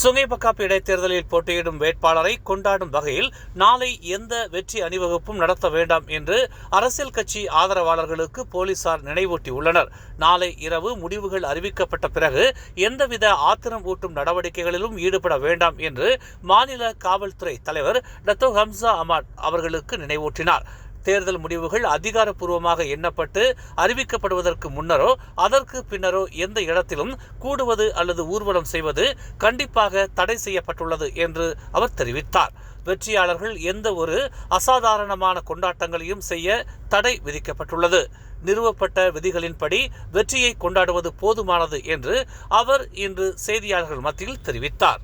Sungai பக்காப்பு இடைத்தேர்தலில் போட்டியிடும் வேட்பாளரை கொண்டாடும் வகையில் நாளை எந்த வெற்றி அணிவகுப்பும் நடத்த வேண்டாம் என்று அரசியல் கட்சி ஆதரவாளர்களுக்கு போலீசார் நினைவூட்டியுள்ளனர். நாளை இரவு முடிவுகள் அறிவிக்கப்பட்ட பிறகு எந்தவித ஆத்திரம் ஊட்டும் நடவடிக்கைகளிலும் ஈடுபட வேண்டாம் என்று மாநில காவல்துறை தலைவர் டத்தோ ஹம்சா அமாட் அவர்களுக்கு நினைவூட்டினார். தேர்தல் முடிவுகள் அதிகாரப்பூர்வமாக எண்ணப்பட்டு அறிவிக்கப்படுவதற்கு முன்னரோ அதற்கு பின்னரோ எந்த இடத்திலும் கூடுவது அல்லது ஊர்வலம் செய்வது கண்டிப்பாக தடை செய்யப்பட்டுள்ளது என்று அவர் தெரிவித்தார். வெற்றியாளர்கள் எந்த ஒரு அசாதாரணமான கொண்டாட்டங்களையும் செய்ய தடை விதிக்கப்பட்டுள்ளது. நிறுவப்பட்ட விதிகளின்படி வெற்றியை கொண்டாடுவது போதுமானது என்று அவர் இன்று செய்தியாளர்கள் மத்தியில் தெரிவித்தார்.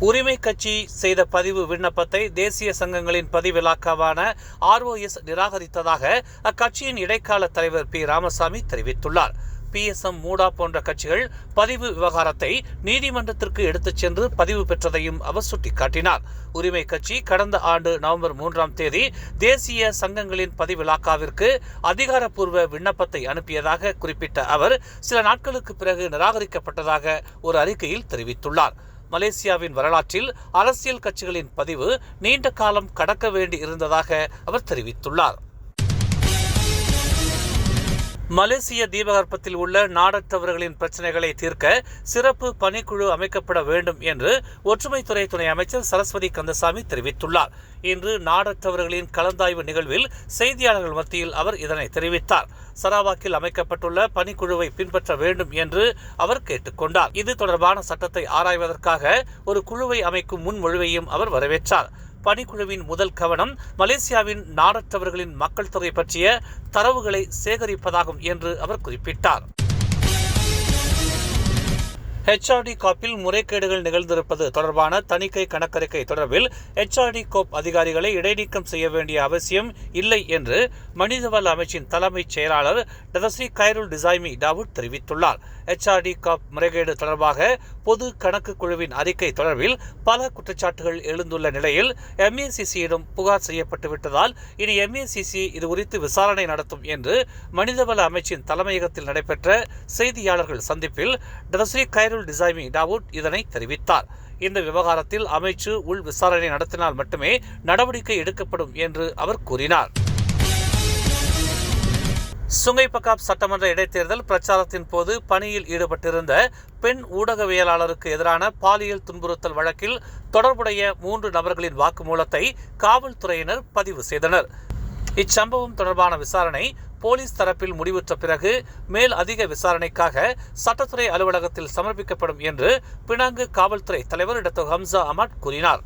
உரிமை கட்சி செய்த பதிவு விண்ணப்பத்தை தேசிய சங்கங்களின் பதிவிலாக்காவான ஆர்ஓஎஸ் நிராகரித்ததாக அக்கட்சியின் இடைக்கால தலைவர் பி. ராமசாமி தெரிவித்துள்ளார். பிஎஸ்எம் மூடா போன்ற கட்சிகள் பதிவு விவகாரத்தை நீதிமன்றத்திற்கு எடுத்துச் சென்று பதிவு பெற்றதையும் அவர் சுட்டிக்காட்டினார். உரிமை கட்சி கடந்த ஆண்டு நவம்பர் மூன்றாம் தேதி தேசிய சங்கங்களின் பதிவிலாக்காவிற்கு அதிகாரப்பூர்வ விண்ணப்பத்தை அனுப்பியதாக குறிப்பிட்ட அவர் சில நாட்களுக்கு பிறகு நிராகரிக்கப்பட்டதாக ஒரு அறிக்கையில் தெரிவித்துள்ளார். மலேசியாவின் வரலாற்றில் அரசியல் கட்சிகளின் பதிவு நீண்ட காலம் கடக்க வேண்டி இருந்ததாக அவர் தெரிவித்துள்ளார். மலேசிய தீபகற்பத்தில் உள்ள நாடற்றவர்களின் பிரச்சனைகளை தீர்க்க சிறப்பு பணிக்குழு அமைக்கப்பட வேண்டும் என்று ஒற்றுமைத்துறை துணை அமைச்சர் சரஸ்வதி கந்தசாமி தெரிவித்துள்ளார். இன்று நாடற்றவர்களின் கலந்தாய்வு நிகழ்வில் செய்தியாளர்கள் மத்தியில் அவர் இதனை தெரிவித்தார். சராவாக்கில் அமைக்கப்பட்டுள்ள பணிக்குழுவை பின்பற்ற வேண்டும் என்று அவர் கேட்டுக்கொண்டார் இது தொடர்பான சட்டத்தை ஆராய்வதற்காக ஒரு குழுவை அமைக்கும் முன்மொழிவையும் அவர் வரவேற்றார். பணிக்குழுவின் முதல் கவனம் மலேசியாவின் நாடற்றவர்களின் மக்கள் தொகை பற்றிய தரவுகளை சேகரிப்பதாகும் என்று அவர் குறிப்பிட்டார். ஹெச்ஆர்டி காப்பில் முறைகேடுகள் நிகழ்ந்திருப்பது தொடர்பான தணிக்கை கணக்கறிக்கை தொடர்பில் ஹெச்ஆர்டி கோப் அதிகாரிகளை இடைநீக்கம் செய்ய வேண்டிய அவசியம் இல்லை என்று மனிதவள அமைச்சின் தலைமைச் செயலாளர் டதஸ்ரீ கைருல் டிசைமி டாவூட் தெரிவித்துள்ளார். ஹெச்ஆர்டி காப் முறைகேடு தொடர்பாக பொது கணக்கு குழுவின் அறிக்கை தொடர்பில் பல குற்றச்சாட்டுகள் எழுந்துள்ள நிலையில் எம்ஏசிசியிடம் புகார் செய்யப்பட்டுவிட்டதால் இனி எம்ஏசிசி இது குறித்து விசாரணை நடத்தும் என்று மனிதவள அமைச்சின் தலைமையகத்தில் நடைபெற்ற செய்தியாளர்கள் சந்திப்பில் டதஸ்ரீ கைருல் டிசைமி டாவூட் இதனை தெரிவித்தார். இந்த விவகாரத்தில் அமைச்சு உள் விசாரணை நடத்தினால் மட்டுமே நடவடிக்கை எடுக்கப்படும் என்று அவர் கூறினார். சுங்கைபக்காப் சட்டமன்ற இடைத்தேர்தல் பிரச்சாரத்தின் போது பணியில் ஈடுபட்டிருந்த பெண் ஊடகவியலாளருக்கு எதிரான பாலியல் துன்புறுத்தல் வழக்கில் தொடர்புடைய மூன்று நபர்களின் வாக்குமூலத்தை காவல்துறையினர் பதிவு செய்தனர். இச்சம்பவம் தொடர்பான விசாரணை போலீஸ் தரப்பில் முடிவுற்ற பிறகு மேல் அதிக விசாரணைக்காக சட்டத்துறை அலுவலகத்தில் சமர்ப்பிக்கப்படும் என்று பினாங்கு காவல்துறை தலைவர் டாக்டர் ஹம்சா அமட் கூறினார்.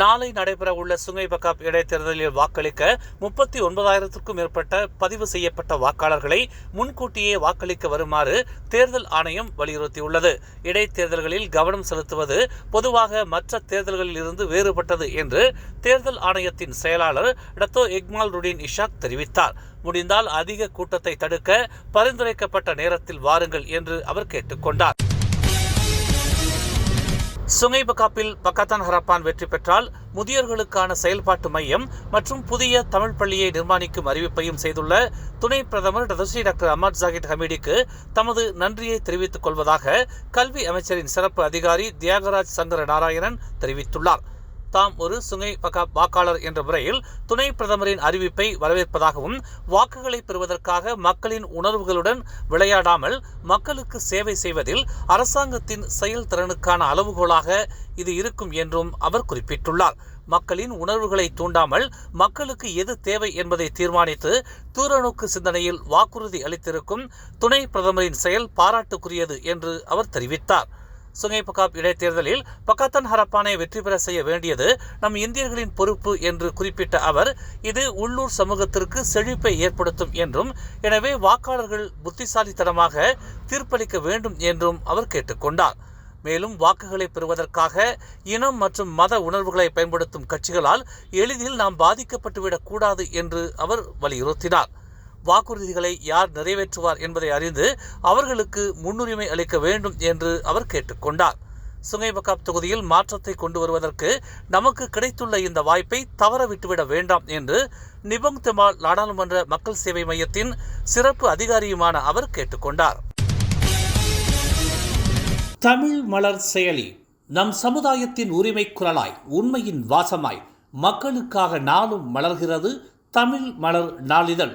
நாளை நடைபெறவுள்ள சுங்கை பக்காப் இடைத்தேர்தலில் வாக்களிக்க முப்பத்தி ஒன்பதாயிரத்திற்கும் மேற்பட்ட பதிவு செய்யப்பட்ட வாக்காளர்களை முன்கூட்டியே வாக்களிக்க வருமாறு தேர்தல் ஆணையம் வலியுறுத்தியுள்ளது. இடைத்தேர்தல்களில் கவனம் செலுத்துவது பொதுவாக மற்ற தேர்தல்களில் இருந்து வேறுபட்டது என்று தேர்தல் ஆணையத்தின் செயலாளர் டத்தோ இக்மால் ருடின் இஷாக் தெரிவித்தார். முடிந்தால் அதிக கூட்டத்தை தடுக்க பரிந்துரைக்கப்பட்ட நேரத்தில் வாருங்கள் என்று அவர் கேட்டுக்கொண்டார். சுங்கை பக்காப்பில் பக்கத்தான் ஹரப்பான் வெற்றி பெற்றால் முதியோர்களுக்கான செயல்பாட்டு மையம் மற்றும் புதிய தமிழ் பள்ளியை நிர்மாணிக்கும் அறிவிப்பையும் செய்துள்ள துணை பிரதமர் Dato' Sri doctor Ahmad Zahid ஹமீடிக்கு தமது நன்றியை தெரிவித்துக் கொள்வதாக கல்வி அமைச்சரின் சிறப்பு அதிகாரி தியாகராஜ் சங்கர நாராயணன் தெரிவித்துள்ளார். தாம் ஒரு சுங்கை பக வாக்காளர் என்ற முறையில் துணை பிரதமரின் அறிவிப்பை வரவேற்பதாகவும் வாக்குகளை பெறுவதற்காக மக்களின் உணர்வுகளுடன் விளையாடாமல் மக்களுக்கு சேவை செய்வதில் அரசாங்கத்தின் செயல்திறனுக்கான அளவுகோலாக இது இருக்கும் என்றும் அவர் குறிப்பிட்டுள்ளார். மக்களின் உணர்வுகளை தூண்டாமல் மக்களுக்கு எது தேவை என்பதை தீர்மானித்து தூரநோக்கு சிந்தனையில் வாக்குறுதி அளித்திருக்கும் துணை பிரதமரின் செயல் பாராட்டுக்குரியது என்று அவர் தெரிவித்தார். சுங்கை பக்காப் இடைத்தேர்தலில் பக்காத்தன் ஹரப்பானை வெற்றி பெற செய்ய வேண்டியது நம் இந்தியர்களின் பொறுப்பு என்று குறிப்பிட்ட அவர் இது உள்ளூர் சமூகத்திற்கு செழிப்பை ஏற்படுத்தும் என்றும் எனவே வாக்காளர்கள் புத்திசாலித்தனமாக தீர்ப்பளிக்க வேண்டும் என்றும் அவர் கேட்டுக்கொண்டார் மேலும் வாக்குகளை பெறுவதற்காக இனம் மற்றும் மத உணர்வுகளை பயன்படுத்தும் கட்சிகளால் எளிதில் நாம் பாதிக்கப்பட்டுவிடக் கூடாது என்று அவர் வலியுறுத்தினார். வாக்குறுதிகளை யார் நிறைவேற்றுவார் என்பதை அறிந்து அவர்களுக்கு முன்னுரிமை அளிக்க வேண்டும் என்று அவர் கேட்டுக்கொண்டார். சுங்கைபக்காப் தொகுதியில் மாற்றத்தை கொண்டு வருவதற்கு நமக்கு கிடைத்துள்ள இந்த வாய்ப்பை தவற விட்டுவிட வேண்டாம் என்று நிபங் தெமால் நாடாளுமன்ற மக்கள் சேவை மையத்தின் சிறப்பு அதிகாரியுமான அவர் கேட்டுக்கொண்டார். தமிழ் மலர் செயலி நம் சமுதாயத்தின் உரிமை குரலாய் உண்மையின் வாசமாய் மக்களுக்காக நாளும் மலர்கிறது தமிழ் மலர் நாளிதழ்.